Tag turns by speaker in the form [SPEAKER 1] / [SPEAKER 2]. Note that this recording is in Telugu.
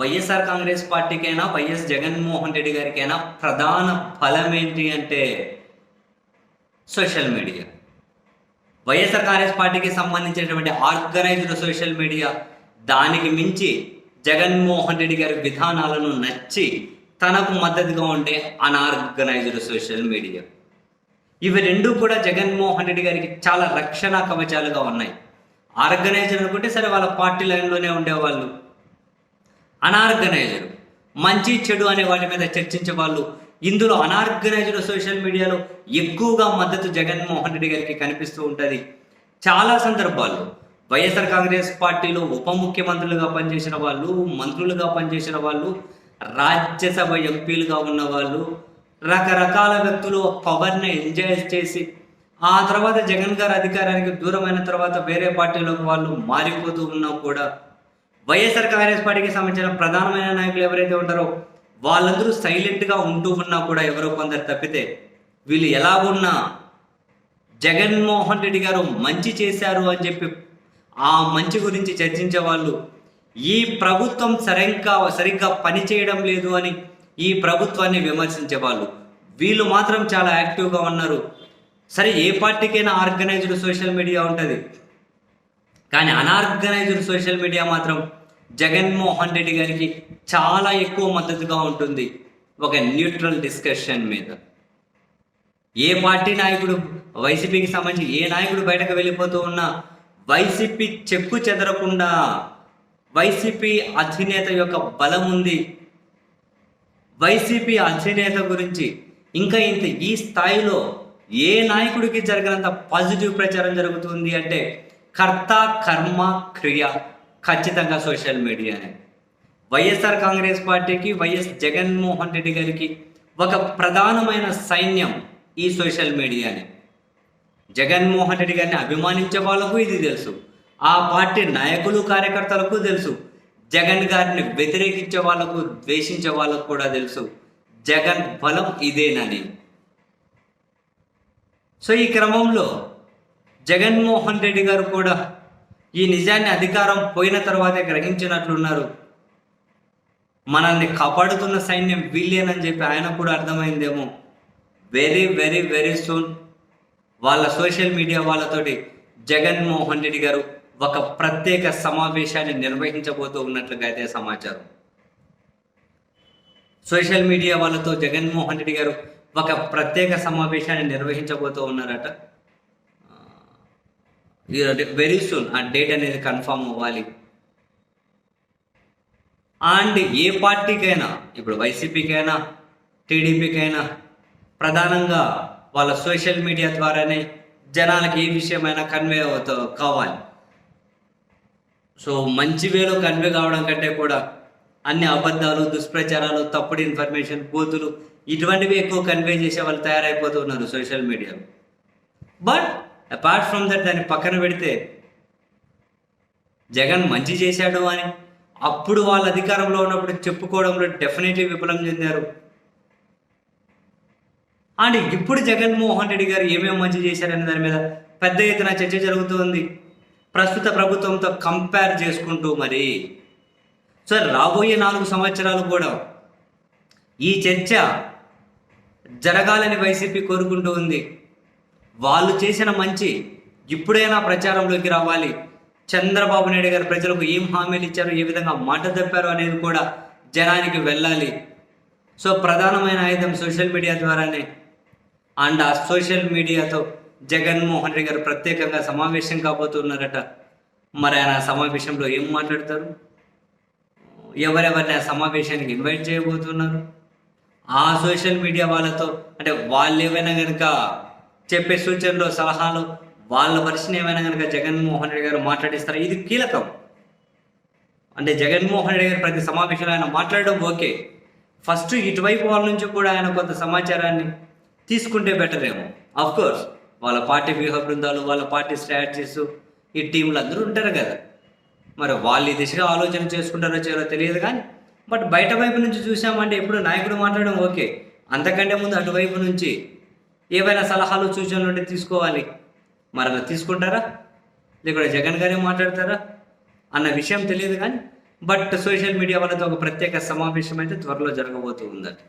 [SPEAKER 1] వైఎస్ఆర్ కాంగ్రెస్ పార్టీకైనా వైఎస్ జగన్మోహన్ రెడ్డి గారికైనా ప్రధాన ఫలం ఏంటి అంటే సోషల్ మీడియా. వైఎస్ఆర్ కాంగ్రెస్ పార్టీకి సంబంధించినటువంటి ఆర్గనైజ్డ్ సోషల్ మీడియా దానికి మించి జగన్మోహన్ రెడ్డి గారి విధానాలను నచ్చి తనకు మద్దతుగా ఉండే అనార్గనైజ్డ్ సోషల్ మీడియా. ఇవి రెండు కూడా జగన్మోహన్ రెడ్డి గారికి చాలా రక్షణ కవచాలుగా ఉన్నాయి. ఆర్గనైజర్ అనుకుంటే సరే వాళ్ళ పార్టీ లైన్లోనే ఉండేవాళ్ళు. అనార్గనైజ్డ్ మంచి చెడు అనే వాటి మీద చర్చించే వాళ్ళు. ఇందులో అనార్గనైజ్డ్ సోషల్ మీడియాలో ఎక్కువగా మద్దతు జగన్మోహన్ రెడ్డి గారికి కనిపిస్తూ ఉంటుంది. చాలా సందర్భాల్లో వైఎస్ఆర్ కాంగ్రెస్ పార్టీలో ఉప ముఖ్యమంత్రులుగా పనిచేసిన వాళ్ళు మంత్రులుగా పనిచేసిన వాళ్ళు రాజ్యసభ ఎంపీలుగా ఉన్న వాళ్ళు రకరకాల వ్యక్తులు పవర్ని ఎంజాయ్ చేసి ఆ తర్వాత జగన్ గారు అధికారానికి దూరమైన తర్వాత వేరే పార్టీలోకి వాళ్ళు మారిపోతూ ఉన్నా కూడా వైఎస్ఆర్ కాంగ్రెస్ పార్టీకి సంబంధించిన ప్రధానమైన నాయకులు ఎవరైతే ఉంటారో వాళ్ళందరూ సైలెంట్గా ఉంటూ ఉన్నా కూడా ఎవరో కొందరు తప్పితే వీళ్ళు ఎలా ఉన్నా జగన్మోహన్ రెడ్డి గారు మంచి చేశారు అని చెప్పి ఆ మంచి గురించి చర్చించే వాళ్ళు ఈ ప్రభుత్వం సరిగ్గా సరిగ్గా పనిచేయడం లేదు అని ఈ ప్రభుత్వాన్ని విమర్శించే వాళ్ళు. వీళ్ళు మాత్రం చాలా యాక్టివ్గా ఉన్నారు. సరే ఏ పార్టీకైనా ఆర్గనైజ్డ్ సోషల్ మీడియా ఉంటుంది. కానీ అనార్గనైజ్డ్ సోషల్ మీడియా మాత్రం జగన్మోహన్ రెడ్డి గారికి చాలా ఎక్కువ మద్దతుగా ఉంటుంది ఒక న్యూట్రల్ డిస్కషన్ మీద. ఏ పార్టీ నాయకుడు వైసీపీకి సంబంధించి ఏ నాయకుడు బయటకు వెళ్ళిపోతూ ఉన్నా వైసీపీ చెక్కు చెదరకుండా వైసీపీ అధినేత యొక్క బలం ఉంది. వైసీపీ అధినేత గురించి ఇంకా ఇంత ఈ స్థాయిలో ఏ నాయకుడికి జరగనంత పాజిటివ్ ప్రచారం జరుగుతుంది అంటే కర్త కర్మ క్రియ ఖచ్చితంగా సోషల్ మీడియానే. వైఎస్ఆర్ కాంగ్రెస్ పార్టీకి వైఎస్ జగన్మోహన్ రెడ్డి గారికి ఒక ప్రధానమైన సైన్యం ఈ సోషల్ మీడియానే. జగన్మోహన్ రెడ్డి గారిని అభిమానించే వాళ్ళకు ఇది తెలుసు. ఆ పార్టీ నాయకులు కార్యకర్తలకు తెలుసు. జగన్ గారిని వ్యతిరేకించే వాళ్ళకు ద్వేషించే వాళ్ళకు కూడా తెలుసు. జగన్ బలం ఇదేనని. సో ఈ క్రమంలో జగన్మోహన్ రెడ్డి గారు కూడా ఈ నిజాన్ని అధికారం పోయిన తర్వాతే గ్రహించినట్లున్నారు. మనల్ని కాపాడుతున్న సైన్యం వీళ్ళేనని చెప్పి ఆయన కూడా అర్థమైందేమో. వెరీ వెరీ వెరీ సూన్ వాళ్ళ సోషల్ మీడియా వాళ్ళతోటి జగన్మోహన్ రెడ్డి గారు ఒక ప్రత్యేక సమావేశాన్ని నిర్వహించబోతూ ఉన్నట్లుగా అయితే సమాచారం. సోషల్ మీడియా వాళ్ళతో జగన్మోహన్ రెడ్డి గారు ఒక ప్రత్యేక సమావేశాన్ని నిర్వహించబోతూ ఉన్నారట. వెరీ సూన్ ఆ డేట్ అనేది కన్ఫామ్ అవ్వాలి. అండ్ ఏ పార్టీకైనా ఇప్పుడు వైసీపీకైనా టీడీపీకైనా ప్రధానంగా వాళ్ళ సోషల్ మీడియా ద్వారానే జనాలకి ఏ విషయమైనా కన్వే అవుతా కావాలి. సో మంచి వేలో కన్వే కావడం కంటే కూడా అన్ని అబద్ధాలు దుష్ప్రచారాలు తప్పుడు ఇన్ఫర్మేషన్ బూతులు ఇటువంటివి ఎక్కువ కన్వే చేసే వాళ్ళు తయారైపోతున్నారు సోషల్ మీడియాలో బట్ అపార్ట్ ఫ్రమ్ దట్ దాన్ని పక్కన పెడితే జగన్ మంచి చేశాడు అని అప్పుడు వాళ్ళ అధికారంలో ఉన్నప్పుడు చెప్పుకోవడంలో డెఫినెట్లీ విఫలం చెందారు. అండ్ ఇప్పుడు జగన్మోహన్ రెడ్డి గారు ఏమేమి మంచి చేశారనే దాని మీద పెద్ద ఎత్తున చర్చ జరుగుతుంది. ప్రస్తుత ప్రభుత్వంతో కంపేర్ చేసుకుంటూ మరి. సో రాబోయే నాలుగు సంవత్సరాలు కూడా ఈ చర్చ జరగాలని వైసీపీ కోరుకుంటూ ఉంది. వాళ్ళు చేసిన మంచి ఇప్పుడైనా ప్రచారంలోకి రావాలి. చంద్రబాబు నాయుడు గారు ప్రజలకు ఏం హామీలు ఇచ్చారు ఏ విధంగా మాట తప్పారు అనేది కూడా జనానికి వెళ్ళాలి. సో ప్రధానమైన ఆయుధం సోషల్ మీడియా ద్వారానే. అండ్ ఆ సోషల్ మీడియాతో జగన్మోహన్ రెడ్డి గారు ప్రత్యేకంగా సమావేశం కాబోతున్నారట. మరి ఆయన సమావేశంలో ఏం మాట్లాడతారు? ఎవరెవరిని ఆ సమావేశానికి ఇన్వైట్ చేయబోతున్నారు? ఆ సోషల్ మీడియా వాళ్ళతో అంటే వాళ్ళు ఏమైనా కనుక చెప్పే సూచనలు సలహాలు వాళ్ళ వర్షన్ ఏమైనా కనుక జగన్మోహన్ రెడ్డి గారు మాట్లాడిస్తారు? ఇది కీలకం. అంటే జగన్మోహన్ రెడ్డి గారు ప్రతి సమావేశంలో ఆయన మాట్లాడడం ఓకే. ఫస్ట్ ఇటువైపు వాళ్ళ నుంచి కూడా ఆయన కొంత సమాచారాన్ని తీసుకుంటే బెటర్ ఏమో అఫ్ కోర్స్ వాళ్ళ పార్టీ వ్యూహ బృందాలు వాళ్ళ పార్టీ స్ట్రాటజీస్ ఈ టీంలు అందరూ ఉంటారు కదా. మరి వాళ్ళు ఈ దిశగా ఆలోచన చేసుకుంటారో చేయాలో తెలియదు కానీ బట్ బయట వైపు నుంచి చూసామంటే ఎప్పుడు నాయకుడు మాట్లాడడం ఓకే. అంతకంటే ముందు అటువైపు నుంచి ఏవైనా సలహాలు సూచనలు ఉంటే తీసుకోవాలి. మరి అలా తీసుకుంటారా? లేకుంటే జగన్ గారే మాట్లాడతారా? అన్న విషయం తెలియదు కానీ బట్ సోషల్ మీడియా వాళ్ళతో ఒక ప్రత్యేక సమావేశం అయితే త్వరలో జరగబోతూ ఉందండి.